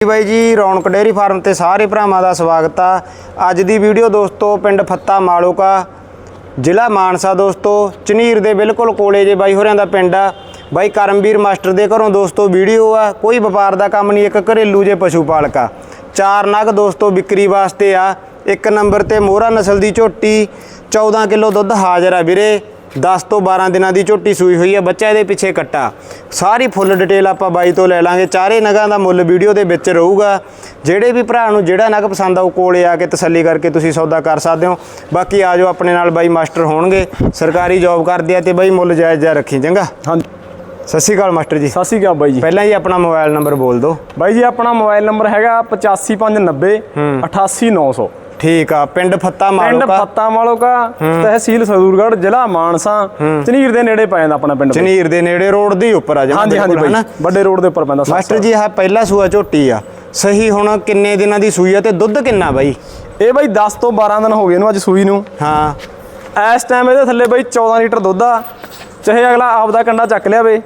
ਬਾਈ ਜੀ, ਰੌਣਕ dairy farm ਤੇ ਸਾਰੇ ਭਰਾਵਾਂ ਦਾ ਸਵਾਗਤ ਆ। ਅੱਜ ਦੀ ਵੀਡੀਓ ਦੋਸਤੋ, ਪਿੰਡ ਫੱਤਾ ਮਾਲੋਕਾ, ਜ਼ਿਲ੍ਹਾ ਮਾਨਸਾ ਦੋਸਤੋ। ਚਨੀਰ ਦੇ ਬਿਲਕੁਲ ਕੋਲੇ ਜੇ ਬਾਈ ਹੋਰਿਆਂ ਦਾ ਪਿੰਡ ਆ। ਬਾਈ ਕਰਮਵੀਰ ਮਾਸਟਰ ਦੇ ਘਰੋਂ ਦੋਸਤੋ ਵੀਡੀਓ ਆ। ਕੋਈ ਵਪਾਰ ਦਾ ਕੰਮ ਨਹੀਂ, ਇੱਕ ਘਰੇਲੂ ਜੇ ਪਸ਼ੂ ਪਾਲਕਾ ਚਾਰ ਨਗ ਦੋਸਤੋ ਵਿਕਰੀ ਵਾਸਤੇ ਆ। ਇੱਕ ਨੰਬਰ ਤੇ ਮੋਹਰਾ ਨਸਲ ਦੀ ਝੋਟੀ 14 ਕਿਲੋ ਦੁੱਧ ਹਾਜ਼ਰ ਆ ਵੀਰੇ। 10 ਤੋਂ 12 ਦਿਨਾਂ ਦੀ ਝੋਟੀ ਸੂਈ ਹੋਈ ਹੈ ਬੱਚਾ ਇਹਦੇ ਪਿੱਛੇ ਕੱਟਾ। ਸਾਰੀ ਫੁੱਲ ਡਿਟੇਲ ਆਪਾਂ ਬਾਈ ਤੋਂ ਲੈ ਲਾਂਗੇ। ਚਾਰੇ ਨਗਾਂ ਦਾ ਮੁੱਲ ਵੀਡੀਓ ਦੇ ਵਿੱਚ ਰਹੂਗਾ। ਜਿਹੜੇ ਵੀ ਭਰਾ ਨੂੰ ਜਿਹੜਾ ਨਗ ਪਸੰਦ ਆਉ ਕੋਲੇ ਆ ਕੇ ਤਸੱਲੀ ਕਰਕੇ ਤੁਸੀਂ ਸੌਦਾ ਕਰ ਸਕਦੇ ਹੋ। ਬਾਕੀ ਆ ਜਾਓ ਆਪਣੇ ਨਾਲ ਬਾਈ ਮਾਸਟਰ ਹੋਣਗੇ। ਸਰਕਾਰੀ ਜੌਬ ਕਰਦੇ ਆ ਤੇ ਬਾਈ ਮੁੱਲ ਜਾਇਜ਼ ਜਾ ਰੱਖੀ ਚੰਗਾ? ਹਾਂਜੀ। ਸਤਿ ਸ਼੍ਰੀ ਅਕਾਲ ਮਾਸਟਰ ਜੀ। ਸਤਿ ਸ਼੍ਰੀ ਅਕਾਲ ਬਾਈ ਜੀ। ਪਹਿਲਾਂ ਜੀ ਆਪਣਾ ਮੋਬਾਈਲ ਨੰਬਰ ਬੋਲ ਦਿਓ। ਬਾਈ ਜੀ ਆਪਣਾ ਮੋਬਾਈਲ ਨੰਬਰ ਹੈਗਾ 85590 88900 ਠੀਕ ਆ ਪਿੰਡ ਫੱਤਾ ਪਿੰਡ ਮਾਲੋਕਾ ਫੱਤਾ ਮਾਲੋਕਾ ਤਹਿਸੀਲ ਸਰਦੂਰਗੜ੍ਹ ਜ਼ਿਲ੍ਹਾ ਮਾਨਸਾ। ਚਨੀਰ ਦੇ ਨੇੜੇ ਪੈ ਜਾਂਦਾ ਆਪਣਾ ਪਿੰਡ। ਚਨੀਰ ਦੇ ਨੇੜੇ ਰੋਡ ਦੀ ਉੱਪਰ ਆ ਜਮਾਂ ਹਾਂਜੀ ਹਾਂਜੀ ਬਿਲਕੁਲ, ਬਾਈ। ਹਨਾ? ਵੱਡੇ ਰੋਡ ਦੇ ਉੱਪਰ ਪੈਂਦਾ ਮਾਸਟਰ ਜੀ ਆਹ ਪਹਿਲਾ ਸੂਆ ਝੋਟੀ ਆ। ਸਹੀ ਹੁਣ ਕਿੰਨੇ ਦਿਨਾਂ ਦੀ ਸੂਈ ਆ ਤੇ ਦੁੱਧ ਕਿੰਨਾ ਬਾਈ? ਇਹ ਬਾਈ 10 ਤੋਂ 12 ਦਿਨ ਹੋ ਗਏ ਇਹਨੂੰ ਅੱਜ ਸੂਈ ਨੂੰ। ਹਾਂ। ਇਸ ਟਾਈਮ ਇਹਦੇ ਥੱਲੇ ਬਾਈ 14 ਲੀਟਰ ਦੁੱਧ ਆ। ਚਾਹੇ ਅਗਲਾ ਆਪਦਾ ਕੰਡਾ ਚੱਕ ਲਿਆਵੇ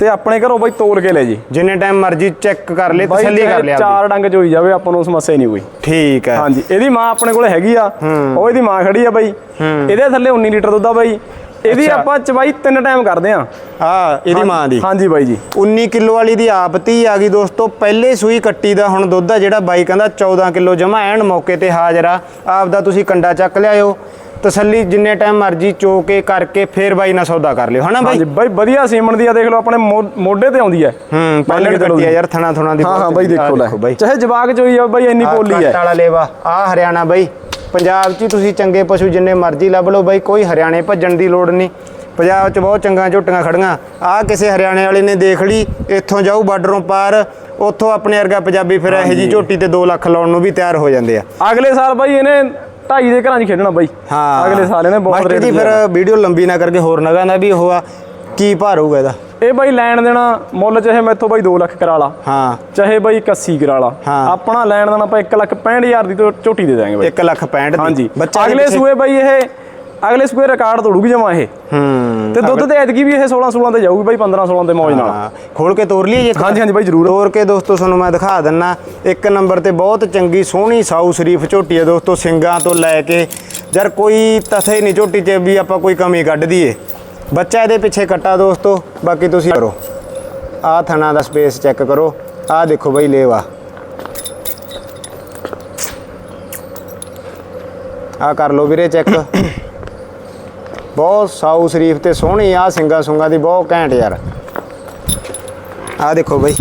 ਤੇ ਆਪਣੇ ਘਰੋਂ ਬਾਈ ਤੋਲ ਕੇ ਲੈ ਜੀ। ਜਿੰਨੇ ਟਾਈਮ ਮਰਜ਼ੀ ਚੈੱਕ ਕਰ ਲੈ ਤਸੱਲੀ ਕਰ ਲਿਆ ਚਾਰ ਡੰਗ ਚ ਹੋਈ ਜਾਵੇ ਆਪਾਂ ਨੂੰ ਸਮੱਸਿਆ ਨਹੀਂ ਕੋਈ। ਠੀਕ ਹੈ। ਹਾਂਜੀ ਇਹਦੀ ਮਾਂ ਆਪਣੇ ਕੋਲ ਹੈਗੀ ਆ। ਉਹ ਇਹਦੀ ਮਾਂ ਖੜੀ ਆ ਬਾਈ। ਇਹਦੇ ਥੱਲੇ 19 ਲੀਟਰ ਦੁੱਧ ਆ ਬਾਈ। ਇਹਦੀ। ਆਪਾਂ ਚਵਾਈ ਤਿੰਨ ਟਾਈਮ ਕਰਦੇ ਆ। ਆ ਇਹਦੀ ਮਾਂ ਦੀ। ਹਾਂਜੀ ਬਾਈ ਜੀ। 19 ਕਿਲੋ ਵਾਲੀ ਦੀ ਆਪ ਧੀ ਆ ਗਈ ਦੋਸਤੋ। ਪਹਿਲੇ ਸੂਈ ਕੱਟੀ ਦਾ ਹੁਣ ਦੁੱਧ ਆ ਜਿਹੜਾ ਬਾਈ ਕਹਿੰਦਾ 14 ਕਿਲੋ ਜਮਾ। ਐਨ ਮੌਕੇ ਤੇ ਹਾਜ਼ਰ ਆ। ਆਪ ਦਾ ਤੁਸੀਂ ਕੰਡਾ ਚੱਕ ਲਿਆਇਓ। ਤਸੱਲੀ ਜਿੰਨੇ ਟਾਈਮ ਮਰਜ਼ੀ ਚੋ ਕੇ ਕਰਕੇ ਫੇਰ ਬਾਈ ਨਾਲ ਸੌਦਾ ਕਰ ਲਿਓ ਹਨਾ ਬਾਈ? ਹਾਂਜੀ ਬਾਈ ਵਧੀਆ ਸੀਮਨ ਦੀ ਆ ਦੇਖ ਲਓ ਆਪਣੇ ਮੋ- ਮੋਢੇ ਤੇ ਆਉਂਦੀ ਹੈ। ਹੂੰ ਪਹਿਲੇ ਕਿਲੋ ਕੱਟੀ ਆ ਦੀ। ਯਾਰ ਥਣਾ ਥਣਾ ਦੀ ਹਾਂ ਹਾਂ ਬਾਈ ਦੇਖੋ ਲੈ। ਬਾਈ। ਚਾਹੇ ਜਵਾਕ ਚ ਹੋਈ ਆ ਬਾਈ ਇੰਨੀ ਪੋਲੀ ਕੱਟ ਹੈ। ਵਾਲਾ ਲੇਵਾ ਆ ਹਰਿਆਣਾ ਬਾਈ। ਪੰਜਾਬ 'ਚ ਹੀ ਤੁਸੀਂ ਚੰਗੇ ਪਸ਼ੂ ਜਿੰਨੇ ਮਰਜ਼ੀ ਲੱਭ ਲਓ ਬਾਈ ਕੋਈ ਹਰਿਆਣੇ ਭੱਜਣ ਦੀ ਲੋੜ ਨਹੀਂ। ਪੰਜਾਬ 'ਚ ਬਹੁਤ ਚੰਗਾ ਝੋਟੀਆਂ ਖੜੀਆਂ। ਆ ਕਿਸੇ ਹਰਿਆਣੇ ਵਾਲੇ ਨੇ ਦੇਖ ਲਈ ਇੱਥੋਂ ਜਾਊ ਬਾਰਡਰੋਂ ਪਾਰ ਉੱਥੋਂ ਆਪਣੇ ਵਰਗਾ ਪੰਜਾਬੀ ਫਿਰ ਇਹੋ ਜੀ ਝੋਟੀ ਤੇ 2 ਲੱਖ ਲਾਉਣ ਨੂੰ ਵੀ ਤਿਆਰ ਹੋ ਜਾਂਦੇ ਆ। ਅਗਲੇ ਸਾਲ ਬਾਈ ਇਹਨੇ ਢਾਈ ਦੇ ਘਰਾਂ 'ਚ ਖੇਡਣਾ ਬਾਈ। ਹਾਂ। ਅਗਲੇ ਸਾਲ ਇਹਨੇ ਬਹੁਤ ਰੇਟ ਜੀ ਫਿਰ। ਵੀਡੀਓ ਲੰਬੀ ਨਾ ਕਰਕੇ ਹੋਰ ਨਗਾਂ ਦਾ ਵੀ ਉਹ ਆ ਕੀ ਭਾਰ ਹੋਊਗਾ ਇਹਦਾ? ਇਹ ਬਾਈ ਲੈਣ ਦੇਣਾ ਮੁੱਲ ਚਾਹੇ ਮੈਥੋਂ ਬਾਈ 2 ਲੱਖ ਕਰਾ ਲਾ। ਹਾਂ। ਚਾਹੇ ਬਾਈ 81 ਕਰਾ ਲਾ। ਆਪਣਾ ਲੈਣ ਦੇਣਾ ਆਪਾਂ 1 ਲੱਖ 65000 ਦੀ ਤੋਂ ਝੋਟੀ ਦੇ ਦਾਂਗੇ ਬਾਈ। 1 ਲੱਖ 65 ਦੀ। ਹਾਂਜੀ। ਅਗਲੇ ਸੂਏ ਬਾਈ ਇਹ ਅਗਲੇ ਸੂਏ ਰਿਕਾਰਡ ਤੋੜੂਗੀ ਜਮਾ ਇਹ। ਹੂੰ। ਤੇ ਦੁੱਧ ਤੇ ਐਤਕੀ ਵੀ ਇਹ 16 16 ਤੇ ਜਾਊਗੀ ਬਾਈ 15 16 ਤੇ ਮੌਜ ਨਾਲ। ਖੋਲ ਕੇ ਤੋਰ ਲਈਏ ਹਾਂਜੀ ਹਾਂਜੀ ਬਾਈ ਜ਼ਰੂਰ। ਤੋਰ ਕੇ ਦੋਸਤੋ ਤੁਹਾਨੂੰ ਮੈਂ ਦਿਖਾ ਦਿੰਨਾ। ਇੱਕ ਨੰਬਰ ਤੇ ਬਹੁਤ ਚੰਗੀ ਸੋਹਣੀ ਸਾਊ ਸ਼ਰੀਫ ਝੋਟੀ ਹੈ ਦੋਸਤੋ ਸਿੰਗਾਂ ਤੋਂ ਲੈ ਕੇ। ਯਾਰ ਕੋਈ ਤਥੇ ਨਹੀਂ ਝੋਟੀ 'ਚ ਵੀ ਆਪਾਂ ਕੋਈ ਕਮੀ ਕੱਢ ਦਈਏ। ਬੱਚਾ ਇਹਦੇ ਪਿੱਛੇ ਕੱਟਾ ਦੋਸਤੋ ਬਾਕੀ ਤੁਸੀਂ ਕਰੋ। ਆਹ ਥਣਾ ਦਾ ਸਪੇਸ ਚੈੱਕ ਕਰੋ। ਆਹ ਦੇਖੋ ਬਈ ਲੇਵਾ। ਆਹ ਕਰ ਲਓ ਵੀਰੇ ਚੈੱਕ ਬਹੁਤ ਸਾਊ ਸ਼ਰੀਫ ਤੇ ਸੋਹਣੀ ਆ ਸਿੰਗਾ ਸੁੰਗਾ ਦੀ ਬਹੁਤ ਘੈਂਟ ਯਾਰ। ਆ ਦੇਖੋ ਬਾਈ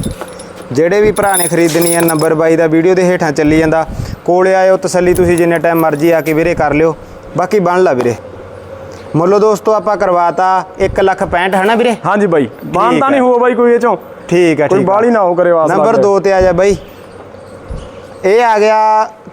ਜਿਹੜੇ ਵੀ ਭਰਾ ਨੇ ਖਰੀਦਣੀ ਹੈ ਨੰਬਰ ਬਾਈ ਦਾ ਵੀਡੀਓ ਦੇ ਹੇਠਾਂ ਚੱਲੀ ਜਾਂਦਾ ਕੋਲੇ ਆਇਓ ਤਸੱਲੀ ਤੁਸੀਂ ਜਿੰਨੇ ਟਾਈਮ ਮਰਜ਼ੀ ਆ ਕੇ ਵੀਰੇ ਕਰ ਲਿਓ ਬਾਕੀ ਬਣ ਲਾ ਵੀਰੇ। ਮੁੱਲ ਦੋਸਤੋ ਆਪਾਂ ਕਰਵਾਤਾ 1 ਲੱਖ 65 ਹੈ ਨਾ ਵੀਰੇ? ਹਾਂਜੀ ਬਾਈ ਮਾਨਤਾ ਹੈ। ਨਹੀਂ ਹੋਊ ਬਾਈ ਕੋਈ ਇਹ ਚੋਂ। ਠੀਕ ਹੈ ਕੋਈ ਬਾਹਲੀ ਨਾ ਹੋ ਕਰੇ ਵਾਸ ਨੰਬਰ ਲੱਗ। 2 ਤੇ ਆ ਜਾ ਬਾਈ। ਇਹ ਆ ਗਿਆ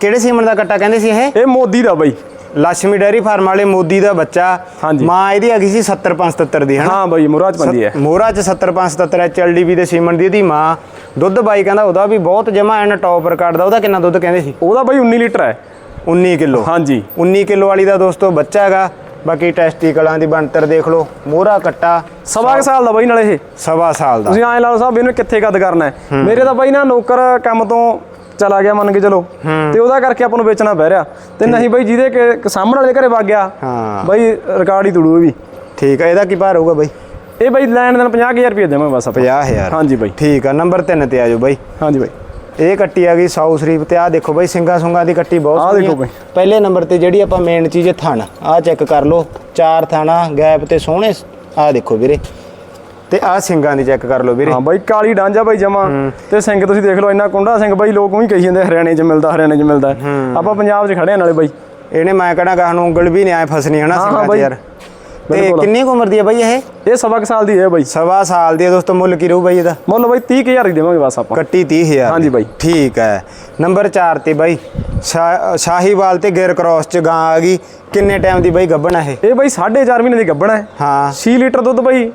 ਕਿਹੜੇ ਸੀਮਨ ਦਾ ਕੱਟਾ ਕਹਿੰਦੇ ਸੀ ਇਹ? ਇਹ ਮੋਦੀ ਦਾ ਬਾਈ। ਲక్ష్ਮੀ ਡੈਰੀ ਫਾਰਮ ਵਾਲੇ ਮੋਦੀ ਦਾ ਬੱਚਾ ਹਾਂਜੀ। ਮਾਂ ਇਹਦੀ ਹੈਗੀ ਸੀ 7577 ਦੀ ਹੈ ਬਾਈ ਮੁਰਾਦ ਪੰਦੀ ਹੈ। ਮੋਹਰਾ ਚ 7577 ਐਚਐਲਡੀਬੀ ਦੇ ਸੀਮਨ ਦੀ ਇਹਦੀ ਮਾਂ। ਦੁੱਧ ਬਾਈ ਕਹਿੰਦਾ ਉਹਦਾ ਵੀ ਬਹੁਤ ਜਮਾ ਐਨ ਟੌਪ ਰਿਕਾਰਡ ਦਾ ਉਹਦਾ ਕਿੰਨਾ ਦੁੱਧ ਕਹਿੰਦੇ ਸੀ? ਉਹਦਾ ਬਾਈ 19 ਲੀਟਰ ਹੈ। 19 ਕਿਲੋ। ਹਾਂਜੀ। 19 ਕਿਲੋ ਵਾਲੀ ਦਾ ਦੋਸਤੋ ਬੱਚਾ ਹੈਗਾ। ਬਾਕੀ ਟੈਸਟੀਕਲਾਂ ਦੀ ਬਣਤਰ ਦੇਖ ਲਓ। ਮੋਹਰਾ ਕੱਟਾ। ਸਵਾ ਕੁ ਸਾਲ ਦਾ ਬਾਈ ਨਾਲ ਇਹ। ਸਵਾ ਸਾਲ ਦਾ। ਤੁਸੀਂ ਐਂ ਲਾ ਲਓ ਸਾਹਿਬ ਇਹਨੂੰ ਕਿੱਥੇ ਕੱਦ ਕਰਨਾ ਹੈ। ਮੇਰੇ ਤਾਂ ਬਾਈ ਨਾ ਨੌਕਰ ਕੰਮ ਤੋਂ ਚਲਾ ਗਿਆ ਮੰਨ ਕੇ ਚਲੋ। ਤੇ ਉਹਦਾ ਕਰਕੇ ਆਪਾਂ ਨੂੰ ਵੇਚਣਾ ਪੈ ਰਿਹਾ। ਤੇ ਨਹੀਂ ਬਾਈ ਜਿਹਦੇ ਸਾਹਮਣੇ ਵਾਲੇ ਘਰੇ ਵਗ ਗਿਆ ਹਾਂ। ਬਾਈ ਰਿਕਾਰਡ ਹੀ ਤੁੜੂ ਇਹ ਵੀ। ਠੀਕ ਹੈ ਇਹਦਾ ਕੀ ਭਾਰ ਹੋਊਗਾ ਬਾਈ? ਇਹ ਬਾਈ ਲੈਣ ਦੇਣ 50000 ਰੁਪਏ ਦੇਵਾਂਗੇ ਬਸ ਆਪਾਂ। 50000 ਹਾਂਜੀ ਬਾਈ। ਠੀਕ ਆ ਨੰਬਰ 3 ਤੇ ਆਜੋ ਬਾਈ। ਹਾਂਜੀ ਬਾਈ। ਇਹ ਕੱਟੀ ਆ ਗਈ ਸਾਊ ਸ਼ਰੀਫ ਤੇ ਆ ਦੇਖੋ ਬਾਈ ਸਿੰਗਾ ਸੁੰਗਾ ਦੀ ਕੱਟੀ ਬਹੁਤ ਸੋਹਣੀ ਦੇਖੋ ਆ। ਬਾਈ। ਪਹਿਲੇ ਨੰਬਰ ਤੇ ਜਿਹੜੀ ਆਪਾਂ ਮੇਨ ਚੀਜ਼ ਹੈ ਥਣ ਆ ਚੈੱਕ ਕਰ ਲਓ। ਚਾਰ ਥਾਣਾ ਗੈਪ ਤੇ ਸੋਹਣੇ ਆ ਦੇਖੋ ਵੀਰੇ। ਤੇ ਆ ਸਿੰਗਾਂ ਦੀ ਚੈੱਕ ਕਰ ਲਓ ਵੀਰੇ। ਹਾਂ ਬਾਈ ਕਾਲੀ ਡਾਂਜਾ ਬਾਈ ਜਮਾ। ਤੇ ਸਿੰਘ ਤੁਸੀਂ ਦੇਖ ਲਓ ਇੰਨਾ ਕੁੰਡਾ ਸਿੰਘ ਬਾਈ ਲੋਕ ਵੀ ਕਹੀ ਜਾਂਦੇ ਹਰਿਆਣੇ 'ਚ ਮਿਲਦਾ ਹਰਿਆਣੇ 'ਚ ਮਿਲਦਾ। ਆਪਾਂ ਪੰਜਾਬ 'ਚ ਖੜੇ ਆ ਨਾਲੇ ਬਾਈ। ਇਹਨੇ ਮੈਂ ਕਹਣਾ ਗਾਹ ਨੂੰ ਉਂਗਲ ਵੀ ਨਹੀਂ ਆਏ ਫਸਣੀ ਹਨਾ ਸਿੰਘਾਂ 'ਚ। ਯਾਰ। ਤੇ। ਕਿੰਨੀ ਉਮਰ ਦੀ ਹੈ ਬਾਈ ਇਹ? ਇਹ ਸਵਾ ਕੁ ਸਾਲ ਦੀ ਹੈ ਬਾਈ। ਸਵਾ ਸਾਲ ਦੀ ਹੈ ਦੋਸਤੋ ਮੁੱਲ ਕੀ ਰਹੂ ਬਾਈ ਇਹਦਾ? ਮੁੱਲ ਬਾਈ 30000 ਹੀ ਦੇਵਾਂਗੇ ਬਸ ਆਪਾਂ। ਕੱਟੀ 30000 ਹਾਂਜੀ ਬਾਈ। ਠੀਕ ਹੈ। ਨੰਬਰ 4 ਤੇ ਬਾਈ ਸ਼ਾਹੀਵਾਲ ਤੇ ਗਿਰ ਕ੍ਰਾਸ ਚ ਗਾਂ ਆ ਗਈ। ਕਿੰਨੇ ਟਾਈਮ ਦੀ ਬਾਈ ਗੱਭਣ ਹੈ ਇਹ? ਇਹ ਬਾਈ 4.5 ਮਹੀਨੇ ਦੀ ਗੱਭਣ ਹੈ। ਹਾਂ। 6 ਲੀਟਰ ਦੁੱਧ ਬਾਈ।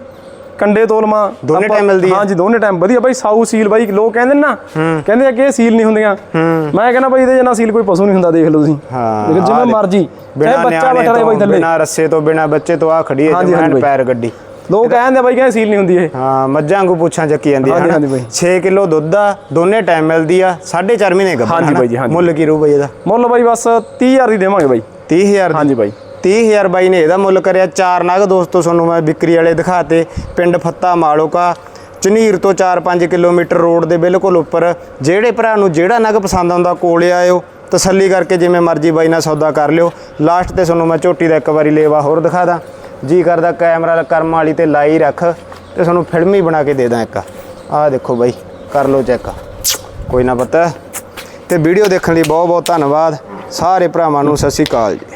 ਕੰਡੇ ਤੋਲਮਾ ਦੋਨੇ time ਮਿਲਦੀ ਹੈ? ਹਾਂਜੀ ਦੋਨੇ ਟਾਈਮ ਵਧੀਆ ਬਾਈ ਸਾਊ ਸੀਲ ਬਾਈ ਲੋਕ ਕਹਿੰਦੇ ਨੇ ਨਾ ਕਹਿੰਦੇ ਇਹ ਸੀਲ ਨਹੀਂ ਹੁੰਦੀਆਂ ਮੈਂ ਕਹਿੰਦਾ ਬਾਈ ਇਹਦੇ ਜਨਾ ਸੀਲ ਕੋਈ ਪਸ਼ੂ ਨਹੀਂ ਹੁੰਦਾ ਦੇਖ ਲਓ ਤੁਸੀਂ ਹਾਂ, ਜਿਵੇਂ। ਮਰਜ਼ੀ ਬਿਨਾ ਚਾਹੇ ਬੱਚਾ ਨਿਆਣੇ ਬੈਠਾ ਰਹੇ ਬਾਈ ਥੱਲੇ ਬਿਨਾ ਰੱਸੇ ਤੋਂ ਬਿਨਾ ਬੱਚੇ ਤੋਂ ਆ ਖੜੀ ਹੈ ਜਮਾਨ। ਪੈਰ ਗੱਡੀ ਲੋਕ ਕਹਿੰਦੇ ਬਾਈ ਕਹਿੰਦੇ ਸੀਲ ਨਹੀਂ ਹੁੰਦੀ ਇਹ ਹਾਂ ਮੱਝਾਂ ਵਾਂਗੂ ਪੁੱਛਾਂ ਚੱਕੀ ਜਾਂਦੀ ਹੈ ਹਾਂਜੀ ਬਾਈ। 6 ਕਿਲੋ ਦੁੱਧ ਆ ਦੋਨੇ ਟਾਈਮ ਮਿਲਦੀ ਆ 4.5 ਮਹੀਨੇ ਗੱਭਣ ਹਾਂਜੀ? ਬਾਈ ਜੀ, ਹਾਂਜੀ। ਮੁੱਲ ਕੀ ਰੂ ਬਾਈ ਇਹਦਾ ਮੁੱਲ ਬਾਈ ਬਸ 30000 ਦੀ ਦੇਵਾਂਗੇ ਬਾਈ 30000 ਦੀ ਹਾਂਜੀ ਬਾਈ 30000 ਬਾਈ ਨੇ ਇਹਦਾ ਮੁੱਲ ਕਰਿਆ। ਚਾਰ ਨਗ ਦੋਸਤੋ, ਤੁਹਾਨੂੰ ਮੈਂ ਵਿਕਰੀ ਵਾਲੇ ਦਿਖਾਤੇ। ਪਿੰਡ ਫੱਤਾ ਮਾਲੋਕਾ ਝਨੀਰ ਤੋਂ 4-5 ਕਿਲੋਮੀਟਰ ਰੋਡ ਦੇ ਬਿਲਕੁਲ ਉੱਪਰ। ਜਿਹੜੇ ਭਰਾ ਨੂੰ ਜਿਹੜਾ ਨਗ ਪਸੰਦ ਆਉਂਦਾ, ਕੋਲੇ ਆਇਓ। ਤਸੱਲੀ ਕਰਕੇ ਜਿਵੇਂ ਮਰਜ਼ੀ ਬਾਈ ਨਾਲ ਸੌਦਾ ਕਰ ਲਿਓ। ਲਾਸਟ ਤੇ ਤੁਹਾਨੂੰ ਮੈਂ ਝੋਟੀ ਦਾ ਇੱਕ ਵਾਰੀ ਲੇਵਾ ਹੋਰ ਦਿਖਾ ਦਾਂ। ਜੀ ਕਰਦਾ ਕੈਮਰਾ, ਕਰਮ ਵਾਲੀ ਤੇ ਲਾਈ ਰੱਖ। ਤੇ ਤੁਹਾਨੂੰ ਫਿਲਮੀ ਬਣਾ ਕੇ ਦੇ ਦਾਂ ਇੱਕ। ਆਹ ਦੇਖੋ ਬਾਈ, ਕਰ ਲਓ ਚੈੱਕ। ਕੋਈ ਨਾ ਪਤਾ। ਤੇ ਵੀਡੀਓ ਦੇਖਣ ਲਈ ਬਹੁਤ ਬਹੁਤ ਧੰਨਵਾਦ। ਸਾਰੇ ਭਰਾਵਾਂ ਨੂੰ ਸਤਿ ਸ਼੍ਰੀ ਅਕਾਲ ਜੀ।